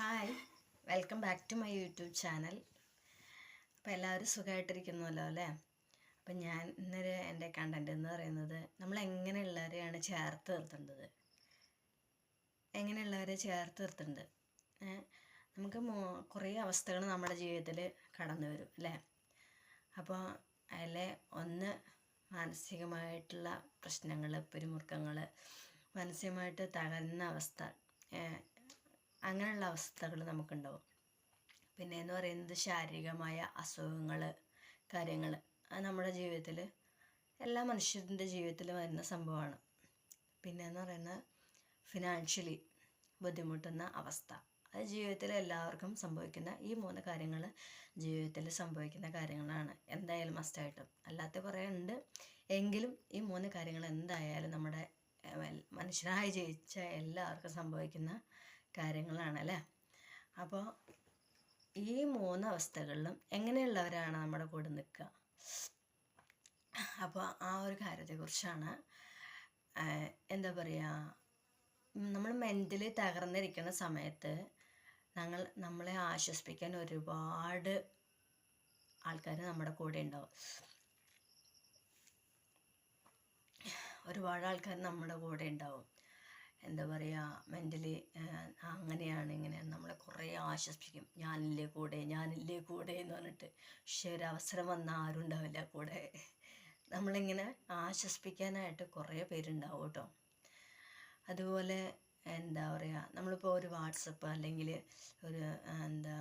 Hi welcome back to my YouTube channel അപ്പോൾ എല്ലാവരും സുഖമായിട്ടിരിക്കുന്നുവല്ലോ അല്ലേ? അപ്പം ഞാൻ ഇന്നൊരു എന്റെ കണ്ടന്റ് എന്ന് പറയുന്നത് നമ്മൾ എങ്ങനെയുള്ളവരെയാണ് ചേർത്ത് നിർത്തേണ്ടത്? എങ്ങനെയുള്ളവരെ ചേർത്ത് നിർത്തേണ്ടത്? നമുക്ക് കുറേ അവസ്ഥകൾ നമ്മുടെ ജീവിതത്തിൽ കടന്നു വരും അല്ലേ? അപ്പോൾ അതിലെ ഒന്ന് മാനസികമായിട്ടുള്ള പ്രശ്നങ്ങൾ പിരിമുറുക്കങ്ങൾ മാനസികമായിട്ട് തകരുന്ന അവസ്ഥ അങ്ങനെയുള്ള അവസ്ഥകൾ നമുക്കുണ്ടാവും. പിന്നെ എന്ന് പറയുന്നത് ശാരീരികമായ അസുഖങ്ങൾ കാര്യങ്ങൾ അത് നമ്മുടെ ജീവിതത്തിൽ എല്ലാ മനുഷ്യരുടെ ജീവിതത്തിൽ വരുന്ന സംഭവമാണ്. പിന്നെ എന്ന് പറയുന്നത് ഫിനാൻഷ്യലി ബുദ്ധിമുട്ടുന്ന അവസ്ഥ. അത് ജീവിതത്തിൽ എല്ലാവർക്കും സംഭവിക്കുന്ന ഈ മൂന്ന് കാര്യങ്ങൾ ജീവിതത്തിൽ സംഭവിക്കുന്ന കാര്യങ്ങളാണ്. എന്തായാലും മസ്റ്റായിട്ടും അല്ലാത്ത കുറേ ഉണ്ട്. എങ്കിലും ഈ മൂന്ന് കാര്യങ്ങൾ എന്തായാലും നമ്മുടെ മനുഷ്യനായി ജയിച്ച എല്ലാവർക്കും സംഭവിക്കുന്ന കാര്യങ്ങളാണ് അല്ലേ അപ്പോൾ ഈ മൂന്ന് അവസ്ഥകളിലും എങ്ങനെയുള്ളവരാണ് നമ്മുടെ കൂടെ നിൽക്കുക? അപ്പോൾ ആ ഒരു കാര്യത്തെക്കുറിച്ചാണ് കുറിച്ചാണ് എന്താ പറയുക നമ്മൾ മെന്റലി തകർന്നിരിക്കുന്ന സമയത്ത് ഞങ്ങൾ നമ്മളെ ആശ്വസിപ്പിക്കാൻ ഒരുപാട് ആൾക്കാർ നമ്മുടെ കൂടെ ഉണ്ടാവും. ഒരുപാട് ആൾക്കാർ നമ്മുടെ കൂടെ ഉണ്ടാവും. എന്താ പറയുക മെന്റലി അങ്ങനെയാണ് ഇങ്ങനെ നമ്മളെ കുറേ ആശ്വസിപ്പിക്കും. ഞാനില്ലേ കൂടെ ഞാനില്ലേ കൂടെ എന്ന് പറഞ്ഞിട്ട് പക്ഷെ ഒരു അവസരം വന്നാൽ ആരും ഉണ്ടാവില്ല കൂടെ. നമ്മളിങ്ങനെ ആശ്വസിപ്പിക്കാനായിട്ട് കുറേ പേരുണ്ടാവും കേട്ടോ. അതുപോലെ എന്താ പറയുക നമ്മളിപ്പോൾ ഒരു വാട്സപ്പ് അല്ലെങ്കിൽ ഒരു എന്താ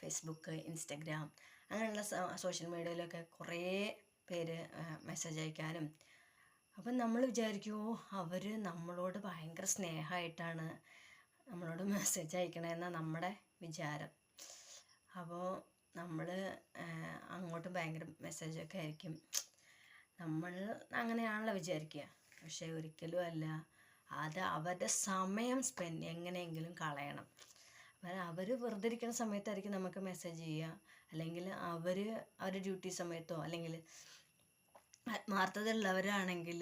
ഫേസ്ബുക്ക് ഇൻസ്റ്റഗ്രാം അങ്ങനെയുള്ള സോഷ്യൽ മീഡിയയിലൊക്കെ കുറേ പേര് മെസ്സേജ് അയക്കാനും അപ്പം നമ്മൾ വിചാരിക്കുമോ അവർ നമ്മളോട് ഭയങ്കര സ്നേഹമായിട്ടാണ് നമ്മളോട് മെസ്സേജ് അയക്കണമെന്ന നമ്മുടെ വിചാരം. അപ്പോൾ നമ്മൾ അങ്ങോട്ട് ഭയങ്കര മെസ്സേജൊക്കെ ആയിരിക്കും. നമ്മൾ അങ്ങനെയാണല്ലോ വിചാരിക്കുക പക്ഷേ ഒരിക്കലും അല്ല. അത് അവരുടെ സമയം സ്പെൻഡ് എങ്ങനെയെങ്കിലും കളയണം. അപ്പം അവർ വെറുതെ ഇരിക്കുന്ന സമയത്തായിരിക്കും നമുക്ക് മെസ്സേജ് ചെയ്യുക. അല്ലെങ്കിൽ അവർ അവരുടെ ഡ്യൂട്ടി സമയത്തോ അല്ലെങ്കിൽ ആത്മാർത്ഥത ഉള്ളവരാണെങ്കിൽ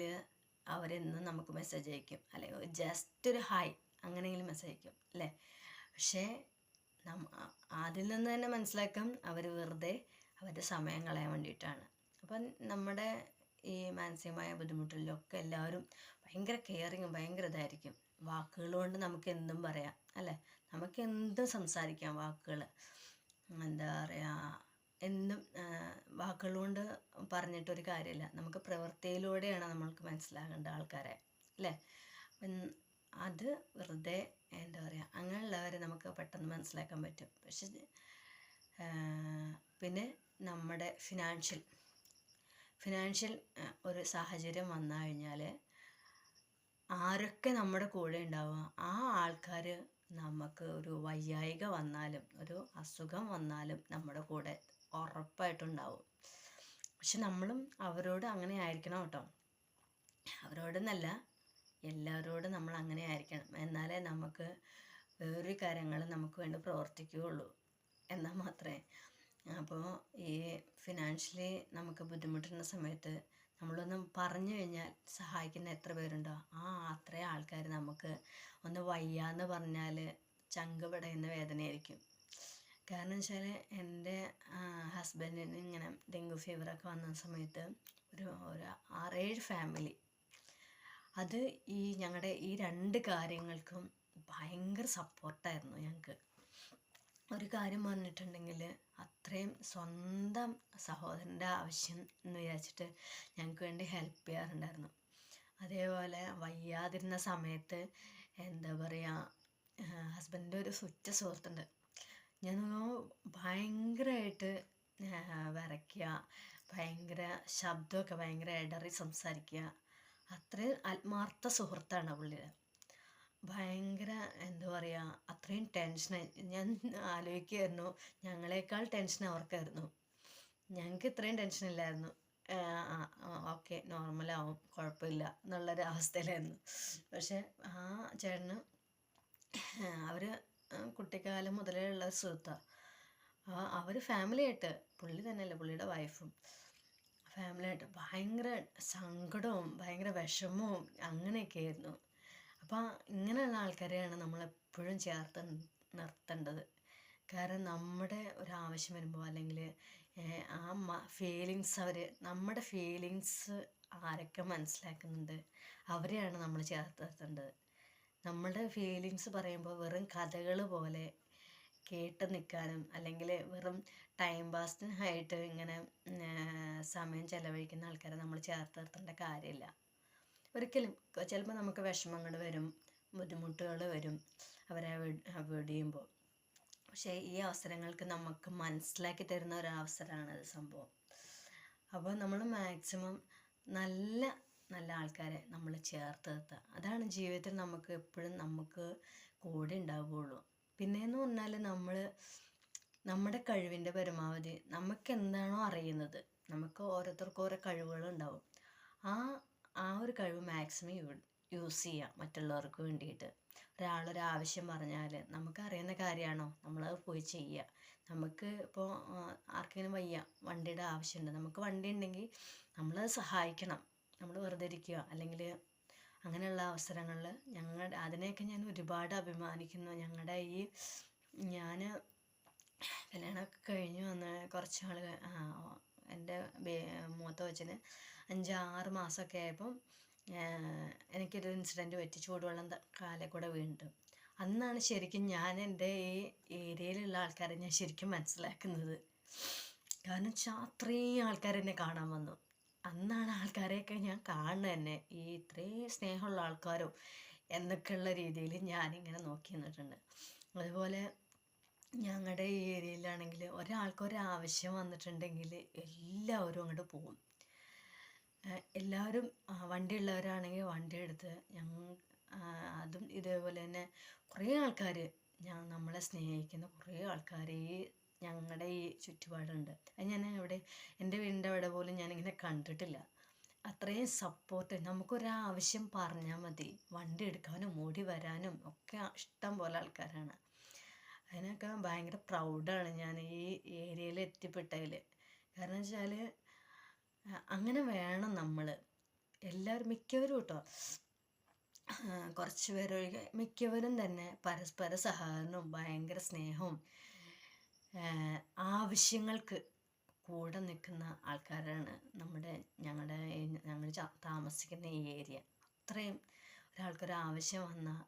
അവരെന്നും നമുക്ക് മെസ്സേജ് അയക്കും. അല്ലെങ്കിൽ ജസ്റ്റ് ഒരു ഹായ് അങ്ങനെയെങ്കിലും മെസ്സേജ് അയക്കും അല്ലേ? പക്ഷേ നമ്മ അതിൽ നിന്ന് തന്നെ മനസ്സിലാക്കാം അവർ വെറുതെ അവരുടെ സമയം കളയാൻ വേണ്ടിയിട്ടാണ്. അപ്പം നമ്മുടെ ഈ മാനസികമായ ബുദ്ധിമുട്ടിലൊക്കെ എല്ലാവരും ഭയങ്കര കെയറിങ്ങും ഭയങ്കര ഇതായിരിക്കും. വാക്കുകൾ കൊണ്ട് നമുക്ക് എന്തും പറയാം അല്ലേ? നമുക്ക് എന്തും സംസാരിക്കാം വാക്കുകൾ എന്താ പറയുക എന്തും വാക്കുകൾ കൊണ്ട് പറഞ്ഞിട്ടൊരു കാര്യമില്ല. നമുക്ക് പ്രവൃത്തിയിലൂടെയാണ് നമ്മൾക്ക് മനസ്സിലാകേണ്ട ആൾക്കാരെ അല്ലേ? അത് വെറുതെ എന്താ പറയുക അങ്ങനെയുള്ളവരെ നമുക്ക് പെട്ടെന്ന് മനസ്സിലാക്കാൻ പറ്റും. പക്ഷെ പിന്നെ നമ്മുടെ ഫിനാൻഷ്യൽ ഫിനാൻഷ്യൽ ഒരു സാഹചര്യം വന്നു കഴിഞ്ഞാൽ ആരൊക്കെ നമ്മുടെ കൂടെ ഉണ്ടാവുക ആ ആൾക്കാർ നമുക്ക് ഒരു വയ്യായിക വന്നാലും ഒരു അസുഖം വന്നാലും നമ്മുടെ കൂടെ ഉറപ്പായിട്ടുണ്ടാവും. പക്ഷെ നമ്മളും അവരോട് അങ്ങനെ ആയിരിക്കണം കേട്ടോ. അവരോടെന്നല്ല എല്ലാവരോടും നമ്മൾ അങ്ങനെ ആയിരിക്കണം. എന്നാലേ നമുക്ക് വേറൊരു കാര്യങ്ങൾ നമുക്ക് വേണ്ടി പ്രവർത്തിക്കുകയുള്ളൂ. എന്നാൽ മാത്രമേ അപ്പോൾ ഈ ഫിനാൻഷ്യലി നമുക്ക് ബുദ്ധിമുട്ടുന്ന സമയത്ത് നമ്മളൊന്ന് പറഞ്ഞു കഴിഞ്ഞാൽ സഹായിക്കുന്ന എത്ര പേരുണ്ടോ? ആ അത്രയും ആൾക്കാർ നമുക്ക് ഒന്ന് വയ്യാന്ന് പറഞ്ഞാൽ ചങ്ക് പിടയുന്ന വേദനയായിരിക്കും. കാരണം വെച്ചാൽ എന്റെ ഹസ്ബൻഡിന് ഇങ്ങനെ ഡെങ്കു ഫീവറൊക്കെ വന്ന സമയത്ത് ഒരു ഒരു ആറേഴ് ഫാമിലി അത് ഈ ഞങ്ങളുടെ ഈ രണ്ട് കാര്യങ്ങൾക്കും ഭയങ്കര സപ്പോർട്ടായിരുന്നു ഞങ്ങൾക്ക് ഒരു കാര്യം പറഞ്ഞിട്ടുണ്ടെങ്കിൽ അത്രയും സ്വന്തം സഹോദരന്റെ ആവശ്യം എന്ന് വിചാരിച്ചിട്ട് ഞങ്ങൾക്ക് വേണ്ടി ഹെൽപ്പ് ചെയ്യാറുണ്ടായിരുന്നു. അതേപോലെ വയ്യാതിരുന്ന സമയത്ത് എന്താ പറയുക ഹസ്ബൻഡിന്റെ ഒരു സുറ്റ സുഹൃത്തുണ്ട് ഞാൻ ഭയങ്കരമായിട്ട് വിറയ്ക്കുക ഭയങ്കര ശബ്ദമൊക്കെ ഭയങ്കര ഇടറി സംസാരിക്കുക. അത്രയും ആത്മാർത്ഥ സുഹൃത്താണ് പുള്ളി ഭയങ്കര എന്താ പറയുക അത്രയും ടെൻഷനായി ഞാൻ ആലോചിക്കുമായിരുന്നു ഞങ്ങളെക്കാൾ ടെൻഷൻ അവർക്കായിരുന്നു. ഞങ്ങൾക്ക് ഇത്രയും ടെൻഷൻ ഇല്ലായിരുന്നു ഓക്കെ നോർമലാവും കുഴപ്പമില്ല എന്നുള്ളൊരു അവസ്ഥയിലായിരുന്നു. പക്ഷെ ആ ചേട്ടന് അവർ കുട്ടിക്കാലം മുതലേ ഉള്ള സുഹൃത്താണ് അവർ ഫാമിലിയായിട്ട് പുള്ളി തന്നെയല്ല പുള്ളിയുടെ വൈഫും ഫാമിലിയായിട്ട് ഭയങ്കര സങ്കടവും ഭയങ്കര വിഷമവും അങ്ങനെയൊക്കെ ആയിരുന്നു. അപ്പോൾ അപ്പം ഇങ്ങനെയുള്ള ആൾക്കാരെയാണ് നമ്മളെപ്പോഴും ചേർത്ത് നിർത്തേണ്ടത്. കാരണം നമ്മുടെ ഒരു ആവശ്യം വരുമ്പോൾ അല്ലെങ്കിൽ ആ ഫീലിങ്സ് അവർ നമ്മുടെ ഫീലിങ്സ് ആരൊക്കെ മനസ്സിലാക്കുന്നുണ്ട് അവരെയാണ് നമ്മൾ ചേർത്ത് നിർത്തേണ്ടത്. നമ്മുടെ ഫീലിങ്സ് പറയുമ്പോൾ വെറും കഥകൾ പോലെ കേട്ട് നിൽക്കാനും അല്ലെങ്കിൽ വെറും ടൈം പാസിനായിട്ട് ഇങ്ങനെ സമയം ചിലവഴിക്കുന്ന ആൾക്കാരെ നമ്മൾ ചേർത്ത് നിർത്തേണ്ട കാര്യമില്ല. ഒരിക്കലും ചിലപ്പോൾ നമുക്ക് വിഷമങ്ങൾ വരും ബുദ്ധിമുട്ടുകൾ വരും അവരെ അവോയ്ഡ് ചെയ്യുമ്പോൾ പക്ഷേ ഈ അവസരങ്ങൾക്ക് നമുക്ക് മനസ്സിലാക്കി തരുന്ന ഒരു അവസരമാണ് സംഭവം. അപ്പോൾ നമ്മൾ മാക്സിമം നല്ല നല്ല ആൾക്കാരെ നമ്മൾ ചേർത്ത് നിർത്തുക അതാണ് ജീവിതത്തിൽ നമുക്ക് എപ്പോഴും നമുക്ക് കൂടെ ഉണ്ടാവുകയുള്ളൂ പിന്നെയെന്ന് പറഞ്ഞാൽ നമ്മൾ നമ്മുടെ കഴിവിന്റെ പരമാവധി നമുക്ക് എന്താണോ അറിയുന്നത് നമുക്ക് ഓരോരുത്തർക്കും ഓരോ കഴിവുകളുണ്ടാവും. ആ ആ ഒരു കഴിവ് മാക്സിമം യൂസ് ചെയ്യുക മറ്റുള്ളവർക്ക് വേണ്ടിയിട്ട്. ഒരാളൊരു ആവശ്യം പറഞ്ഞാൽ നമുക്കറിയുന്ന കാര്യമാണോ? നമ്മളത് പോയി ചെയ്യുക നമുക്ക് ഇപ്പോൾ ആർക്കെങ്കിലും വയ്യ വണ്ടിയുടെ ആവശ്യമുണ്ട് നമുക്ക് വണ്ടി ഉണ്ടെങ്കിൽ നമ്മളത് സഹായിക്കണം. നമ്മൾ വെറുതെ ഇരിക്കുക അല്ലെങ്കിൽ അങ്ങനെയുള്ള അവസരങ്ങളിൽ ഞങ്ങളുടെ അതിനെയൊക്കെ ഞാൻ ഒരുപാട് അഭിമാനിക്കുന്നു. ഞങ്ങളുടെ ഈ ഞാൻ കല്യാണമൊക്കെ കഴിഞ്ഞ് വന്ന് കുറച്ച് നാൾ എന്റെ മൂത്ത കൊച്ചിന് അഞ്ചാറ് മാസമൊക്കെ ആയപ്പം എനിക്കൊരു ഇൻസിഡന്റ് പറ്റി ചൂടുവെള്ളം കാലിൽ കൂടെ വീണിട്ട്. അന്നാണ് ശരിക്കും ഞാൻ എന്റെ ഈ ഏരിയയിലുള്ള ആൾക്കാരെ ഞാൻ ശരിക്കും മനസ്സിലാക്കുന്നത്. കാരണം വെച്ചാൽ അത്രയും ആൾക്കാർ എന്നെ കാണാൻ വന്നു. അന്നാണ് ആൾക്കാരെയൊക്കെ ഞാൻ കാണുന്നത് തന്നെ ഈ ഇത്രയും സ്നേഹമുള്ള ആൾക്കാരോ എന്നൊക്കെയുള്ള രീതിയിൽ ഞാനിങ്ങനെ നോക്കി നിന്നിട്ടുണ്ട്. അതുപോലെ ഞങ്ങളുടെ ഈ ഏരിയയിലാണെങ്കിൽ ഒരാൾക്കൊരു ആവശ്യം വന്നിട്ടുണ്ടെങ്കിൽ എല്ലാവരും അങ്ങോട്ട് പോകും. എല്ലാവരും വണ്ടി ഉള്ളവരാണെങ്കിൽ വണ്ടി എടുത്ത് ഞങ്ങൾ അതും ഇതേപോലെ തന്നെ കുറേ ആൾക്കാർ ഞാൻ നമ്മളെ സ്നേഹിക്കുന്ന കുറേ ആൾക്കാർ ഈ ഞങ്ങളുടെ ഈ ചുറ്റുപാടുണ്ട്. അത് ഞാൻ ഇവിടെ എന്റെ വീടിന്റെ അവിടെ പോലും ഞാനിങ്ങനെ കണ്ടിട്ടില്ല. അത്രയും സപ്പോർട്ട് നമുക്കൊരാവശ്യം പറഞ്ഞാൽ മതി. വണ്ടി എടുക്കാനും ഓടി വരാനും ഒക്കെ ഇഷ്ടം പോലെ ആൾക്കാരാണ്. അതിനൊക്കെ ഭയങ്കര പ്രൗഡാണ് ഞാൻ ഈ ഏരിയയിൽ എത്തിപ്പെട്ടതിൽ കാരണം വെച്ചാൽ അങ്ങനെ വേണം നമ്മൾ എല്ലാവരും മിക്കവരും കേട്ടോ കുറച്ച് പേരൊഴികെ മിക്കവരും തന്നെ പരസ്പര സഹകരണവും ഭയങ്കര സ്നേഹവും ആവശ്യങ്ങൾക്ക് കൂടെ നിൽക്കുന്ന ആൾക്കാരാണ് നമ്മുടെ ഞങ്ങളുടെ ഞങ്ങൾ താമസിക്കുന്ന ഈ ഏരിയ. അത്രയും ഒരാൾക്കൊരു ആവശ്യം വന്നാൽ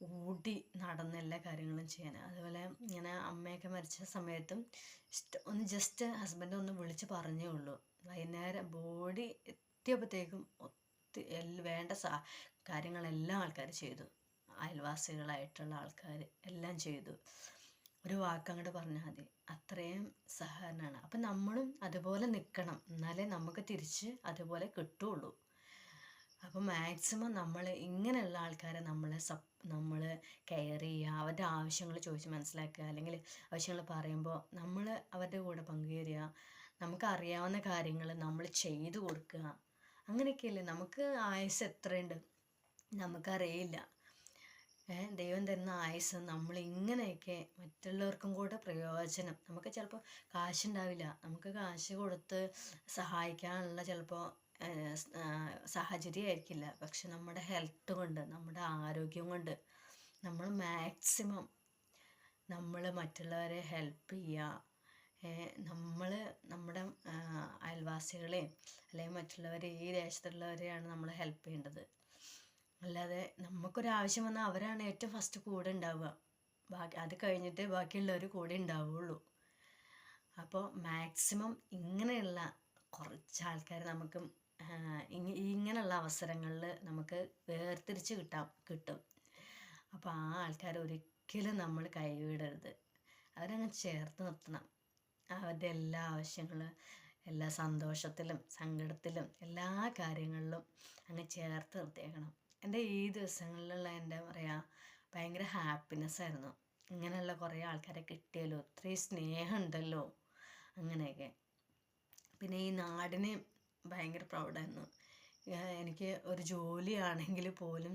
ഓടി നടന്ന് എല്ലാ കാര്യങ്ങളും ചെയ്യാൻ. അതുപോലെ ഇങ്ങനെ അമ്മയൊക്കെ മരിച്ച സമയത്തും ഒന്ന് ജസ്റ്റ് ഹസ്ബൻഡ് ഒന്ന് വിളിച്ച് പറഞ്ഞേ ഉള്ളൂ. വൈകുന്നേരം ബോഡി എത്തിയപ്പോഴത്തേക്കും ഒത്തിരി വേണ്ട സാ കാര്യങ്ങളെല്ലാം ആൾക്കാർ ചെയ്തു. അയൽവാസികളായിട്ടുള്ള ആൾക്കാർ എല്ലാം ചെയ്തു. ഒരു വാക്ക് വാക്കങ്ങോട്ട് പറഞ്ഞാൽ മതി. അത്രയും സഹകരണമാണ് അപ്പം നമ്മളും അതുപോലെ നിൽക്കണം എന്നാലേ നമുക്ക് തിരിച്ച് അതുപോലെ കിട്ടുള്ളൂ. അപ്പം മാക്സിമം നമ്മൾ ഇങ്ങനെയുള്ള ആൾക്കാരെ നമ്മൾ സപ് നമ്മൾ കെയർ ചെയ്യുക അവരുടെ ആവശ്യങ്ങൾ ചോദിച്ച് മനസ്സിലാക്കുക. അല്ലെങ്കിൽ ആവശ്യങ്ങൾ പറയുമ്പോൾ നമ്മൾ അവരുടെ കൂടെ പങ്കുചേരുക. നമുക്കറിയാവുന്ന കാര്യങ്ങൾ നമ്മൾ ചെയ്തു കൊടുക്കുക. അങ്ങനെയൊക്കെയല്ലേ? നമുക്ക് ആയുസ് എത്രയുണ്ട്? നമുക്കറിയില്ല. ദൈവം തരുന്ന ആയുസ് നമ്മൾ ഇങ്ങനെയൊക്കെ മറ്റുള്ളവർക്കും കൂടെ പ്രയോജനം. നമുക്ക് ചിലപ്പോൾ കാശുണ്ടാവില്ല. നമുക്ക് കാശ് കൊടുത്ത് സഹായിക്കാനുള്ള ചിലപ്പോൾ സാഹചര്യമായിരിക്കില്ല. പക്ഷെ നമ്മുടെ ഹെൽത്ത് കൊണ്ട് നമ്മുടെ ആരോഗ്യം കൊണ്ട് നമ്മൾ മാക്സിമം നമ്മൾ മറ്റുള്ളവരെ ഹെൽപ്പ് ചെയ്യുക നമ്മൾ നമ്മുടെ അയൽവാസികളെയും അല്ലെങ്കിൽ മറ്റുള്ളവരെ ഈ ദേശത്തുള്ളവരെയാണ് നമ്മൾ ഹെൽപ്പ് ചെയ്യേണ്ടത്. അല്ലാതെ നമുക്കൊരാവശ്യം വന്നാൽ അവരാണ് ഏറ്റവും ഫസ്റ്റ് കൂടെ ഉണ്ടാവുക. ബാക്കി അത് കഴിഞ്ഞിട്ട് ബാക്കിയുള്ളവർ കൂടെ ഉണ്ടാവുള്ളൂ. അപ്പോൾ മാക്സിമം ഇങ്ങനെയുള്ള കുറച്ച് ആൾക്കാർ നമുക്ക് ഇങ്ങനെയുള്ള അവസരങ്ങളിൽ നമുക്ക് വേർതിരിച്ച് കിട്ടാം കിട്ടും. അപ്പോൾ ആ ആൾക്കാർ ഒരിക്കലും നമ്മൾ കൈവിടരുത്. അവരങ്ങ് ചേർത്ത് നിർത്തണം. അവരുടെ എല്ലാ ആവശ്യങ്ങളും എല്ലാ സന്തോഷത്തിലും സങ്കടത്തിലും എല്ലാ കാര്യങ്ങളിലും അങ്ങ് ചേർത്ത് നിർത്തിയേക്കണം. എന്റെ ഈ ദിവസങ്ങളിലുള്ള എന്റെ പറയുക ഭയങ്കര ഹാപ്പിനെസ് ആയിരുന്നു. ഇങ്ങനെയുള്ള കുറേ ആൾക്കാരെ കിട്ടിയല്ലോ. ഒത്തിരി സ്നേഹമുണ്ടല്ലോ. അങ്ങനെയൊക്കെ. പിന്നെ ഈ നാടിന് ഭയങ്കര പ്രൗഡായിരുന്നു എനിക്ക് ഒരു ജോലിയാണെങ്കിൽ പോലും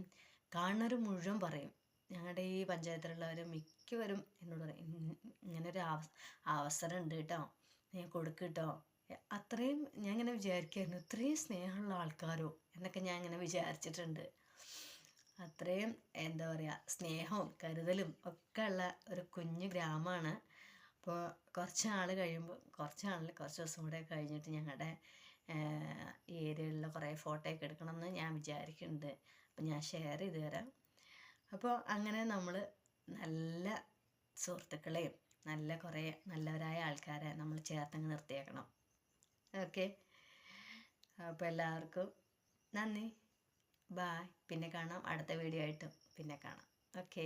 കാണുന്നവർ മുഴുവൻ പറയും. ഞങ്ങളുടെ ഈ പഞ്ചായത്തിലുള്ളവർ മിക്കവരും എന്നോട് പറയും ഇങ്ങനൊരു അവസരം ഉണ്ട് കേട്ടോ. നീ കൊടുക്ക് കേട്ടോ. അത്രയും ഞാൻ ഇങ്ങനെ വിചാരിക്കായിരുന്നു ഇത്രയും സ്നേഹമുള്ള ആൾക്കാരോ എന്നൊക്കെ ഞാൻ ഇങ്ങനെ വിചാരിച്ചിട്ടുണ്ട്. അത്രയും എന്താ പറയുക സ്നേഹവും കരുതലും ഒക്കെ ഉള്ള ഒരു കുഞ്ഞു ഗ്രാമമാണ്. അപ്പോൾ കുറച്ച് നാൾ കഴിയുമ്പോൾ കുറച്ച് നാളിൽ കുറച്ച് ദിവസം കൂടെ കഴിഞ്ഞിട്ട് ഞങ്ങളുടെ ഏരിയയിലുള്ള കുറേ ഫോട്ടോയൊക്കെ എടുക്കണമെന്ന് ഞാൻ വിചാരിക്കുന്നുണ്ട് അപ്പം ഞാൻ ഷെയർ ചെയ്ത് തരാം. അപ്പോൾ അങ്ങനെ നമ്മൾ നല്ല സുഹൃത്തുക്കളെയും നല്ല കുറേ നല്ലവരായ ആൾക്കാരെ നമ്മൾ ചേർത്തങ്ങ് നിർത്തിയേക്കണം. ഓക്കെ? അപ്പോൾ എല്ലാവർക്കും നന്ദി. ബായ് പിന്നെ കാണാം. അടുത്ത വീഡിയോ ആയിട്ട് പിന്നെ കാണാം. ഓക്കേ